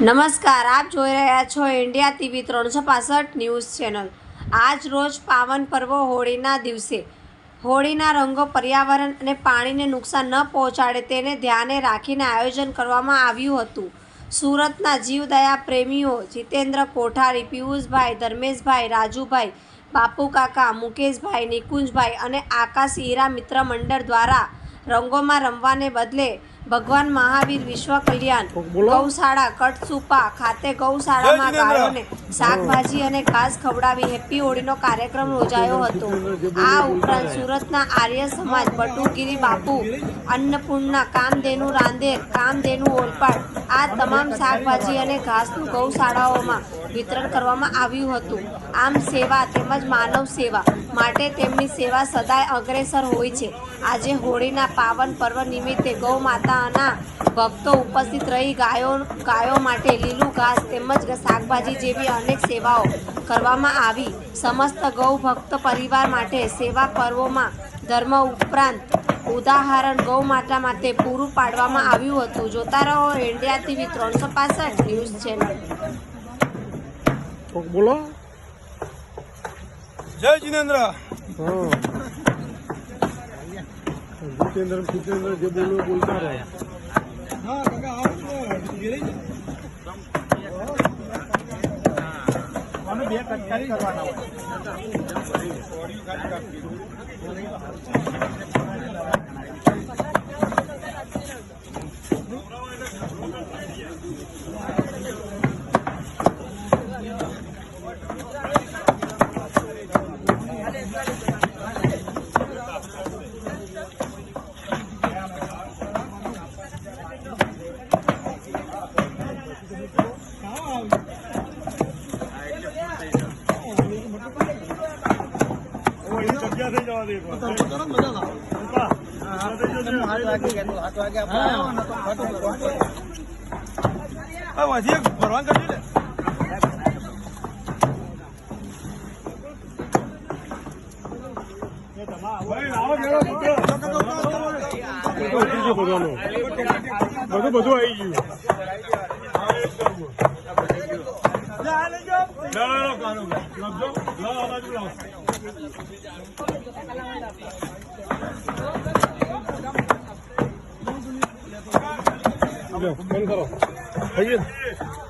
નમસ્કાર, આપ જોઈ રહ્યા છો ઇન્ડિયા ટીવી ત્રણસો પાસઠ ન્યૂઝ ચેનલ. આજ રોજ પાવન પર્વ હોળીના દિવસે. હોળીના રંગો પર્યાવરણ અને પાણીને નુકસાન ન પહોંચાડે તેને ધ્યાને રાખીને આયોજન કરવામાં આવ્યું હતું. સુરતના જીવદયા પ્રેમીઓ જીતેન્દ્ર કોઠારી, પિયુષભાઈ, ધર્મેશભાઈ, રાજુભાઈ, બાપુ કાકા, મુકેશભાઈ, નિકુંજભાઈ અને આકાશ હીરા મિત્ર મંડળ દ્વારા રંગોમાં રમવાને બદલે ભગવાન મહાવીર વિશ્વ કલ્યાણ ગૌશાળા કટસુપા ખાતે ગૌશાળામાં ગાયોને શાકભાજી અને ઘાસ ખવડાવી હેપી હોળીનો કાર્યક્રમ યોજાયો હતો. આ ઉપરાંત સુરતના આર્ય સમાજ બટુગીરી બાપુ અન્નપૂર્ણા કામધેનુ રાંદેર કામધેનુ ઓલપાડ આ તમામ શાકભાજી અને ઘાસનું ગૌશાળાઓમાં વિતરણ કરવામાં આવ્યું હતું. આમ સેવા તેમજ માનવ સેવા માટે તેમની સેવા સદાય અગ્રેસર હોય છે. આજે હોળીના પાવન પર્વ નિમિત્તે ગૌ માતાના ભક્તો ઉપસ્થિત રહી ગાયો ગાયો માટે લીલું ઘાસ તેમજ શાકભાજી જેવી અનેક સેવાઓ કરવામાં આવી. સમસ્ત ગૌ ભક્ત પરિવાર માટે સેવા પર્વોમાં ધર્મ ઉપરાંત ઉદાહરણ ગૌ માતા માટે પૂરું પાડવામાં આવ્યું હતું. જોતા રહો ઇન્ડિયા ટીવી ત્રણસો પાસઠ ન્યૂઝ ચેનલ. બોલો. જય જીનેન્દ્ર. જીતેન્દ્ર જીતેન્દ્ર જે બોલો બોલતા રહો. બે કટકારી કરવાના હોય. જગ્યા થઈ જવા દે ભરવાન કરજો ને. બધું બધું આવી ગયું No, no, no, no, no, no, no, no. Come on, come on.